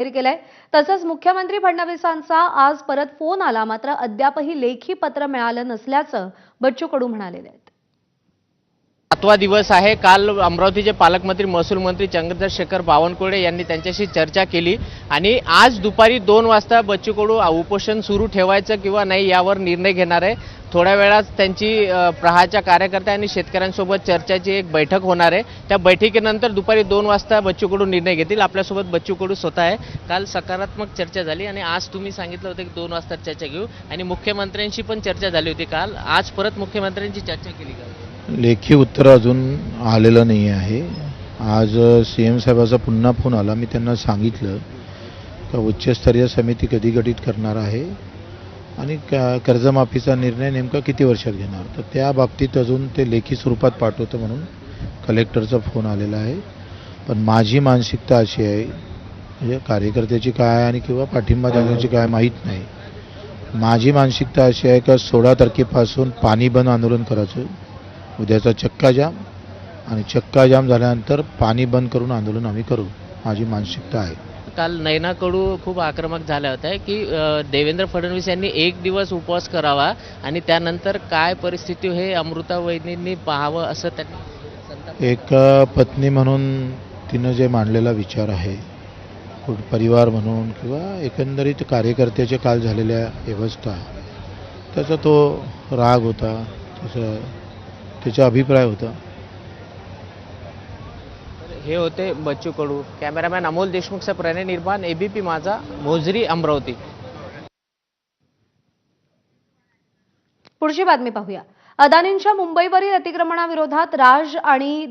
जाहीर केलंय. तसंच मुख्यमंत्री फडणवीसांचा आज परत फोन आला मात्र अद्यापही लेखी पत्र मिळालं नसल्याचं बच्चू कडू म्हणाले आहेत. सातवा दिवस आहे. काल अमरावतीचे पालकमंत्री महसूल मंत्री चंद्रशेखर बावनकुळे यांनी त्यांच्याशी चर्चा केली आणि आज दुपारी दोन वाजता बच्चू कडू उपोषण सुरू ठेवायचं किंवा नाही यावर निर्णय घेणार आहे. थोड्या वेळात त्यांची प्रहाच्या कार्यकर्त्या आणि शेतकऱ्यांसोबत चर्चाची एक बैठक होणार आहे. त्या बैठकीनंतर दुपारी दोन वाजता बच्चू कडू निर्णय घेतील. आपल्यासोबत बच्चू कडू स्वतः आहे. काल सकारात्मक चर्चा झाली आणि आज तुम्ही सांगितलं होतं की दोन वाजता चर्चा घेऊ. आणि मुख्यमंत्र्यांशी पण चर्चा झाली होती काल. आज परत मुख्यमंत्र्यांची चर्चा केली का? लेखी उत्तर अजून आलेलं नाही आहे. आज सी एम साहेबाचा पुन्हा फोन आला. मी त्यांना सांगितलं का उच्चस्तरीय समिती कधी गठीत करणार आहे? आणि क- कर्जमाफीचा निर्णय नेमका किती वर्षात घेणार? तर त्या बाबतीत अजून ते लेखी स्वरूपात पाठवतं म्हणून कलेक्टरचा फोन आलेला आहे. पण माझी मानसिकता अशी आहे म्हणजे कार्यकर्त्याची काय आणि किंवा पाठिंबा देण्याची काय माहीत नाही. माझी मानसिकता अशी आहे का सोळा तारखेपासून पाणी बंद आंदोलन करायचं उद्याचा चक्का जाम आणि चक्का जाम झाल्यानंतर पाणी बंद करून आंदोलन आम्ही करू माझी मानसिकता आहे. काल नैना कडू खूप आक्रमक झाल्या होत्या की देवेंद्र फडणवीस यांनी एक दिवस उपवास करावा आणि त्यानंतर काय परिस्थिती हे अमृता वहिनींनी पाहावं असं त्यांनी एक पत्नी म्हणून तिनं जे मांडलेला विचार आहे कुठ- परिवार म्हणून किंवा एकंदरीत कार्यकर्त्याचे काल झालेल्या व्यवस्था त्याचा तो राग होता त्याचा त्याचा अभिप्राय होता. हे होते बच्चू कडू. कॅमेरामॅन अमोल देशमुखचा प्रणय निर्माण एबीपी माझा मोजरी अमरावती. पुढची बातमी पाहूया. अदानींच्या मुंबईवरील अतिक्रमणाविरोधात राज आणि